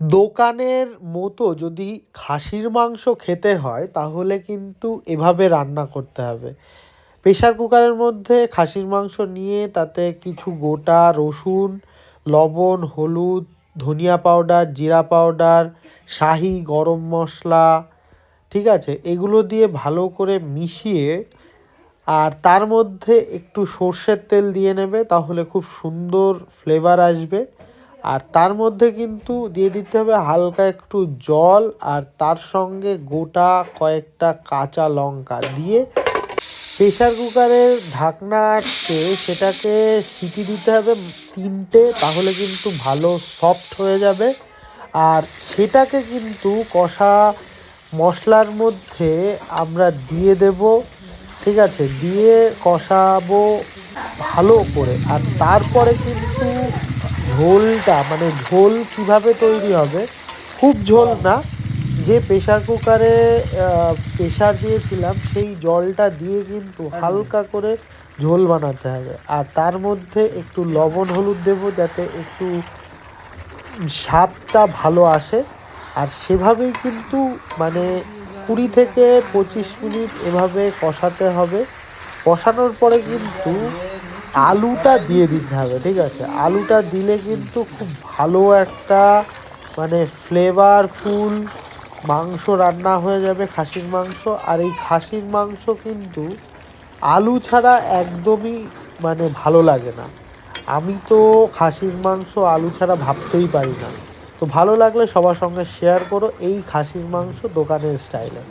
দোকানের মতো যদি খাসির মাংস খেতে হয়, তাহলে কিন্তু এভাবে রান্না করতে হবে। প্রেশার কুকারের মধ্যে খাসির মাংস নিয়ে তাতে কিছু গোটা রসুন, লবণ, হলুদ, ধনিয়া পাউডার, জিরা পাউডার, শাহি, গরম মশলা, ঠিক আছে, এগুলো দিয়ে ভালো করে মিশিয়ে আর তার মধ্যে একটু সর্ষের তেল দিয়ে নেবে, তাহলে খুব সুন্দর ফ্লেভার আসবে। আর তার মধ্যে কিন্তু দিয়ে দিতে হবে হালকা একটু জল আর তার সঙ্গে গোটা কয়েকটা কাঁচা লঙ্কা দিয়ে প্রেশার কুকারের ঢাকনা আটকে সেটাকে সিটি দিতে হবে তিনটে, তাহলে কিন্তু ভালো সফট হয়ে যাবে। আর সেটাকে কিন্তু কষা মশলার মধ্যে আমরা দিয়ে দেব, ঠিক আছে? দিয়ে কষাবো ভালো করে। আর তারপরে কিন্তু ঝোলটা মানে ঝোল কীভাবে তৈরি হবে খুব ঝোল না। যে প্রেশার কুকারে প্রেশার দিয়েছিলাম সেই জলটা দিয়ে কিন্তু হালকা করে ঝোল বানাতে হবে। আর তার মধ্যে একটু লবণ হলুদ দেবো যাতে একটু স্বাদটা ভালো আসে। আর সেভাবেই কিন্তু মানে কুড়ি থেকে পঁচিশ মিনিট এভাবে কষাতে হবে। কষানোর পরে কিন্তু আলুটা দিয়ে দিতে হবে, ঠিক আছে? আলুটা দিলে কিন্তু খুব ভালো একটা মানে ফ্লেভারফুল মাংস রান্না হয়ে যাবে খাসির মাংস। আর এই খাসির মাংস কিন্তু আলু ছাড়া একদমই মানে ভালো লাগে না। আমি তো খাসির মাংস আলু ছাড়া ভাবতেই পারি না। তো ভালো লাগলে সবার সঙ্গে শেয়ার করো এই খাসির মাংস দোকানের স্টাইলে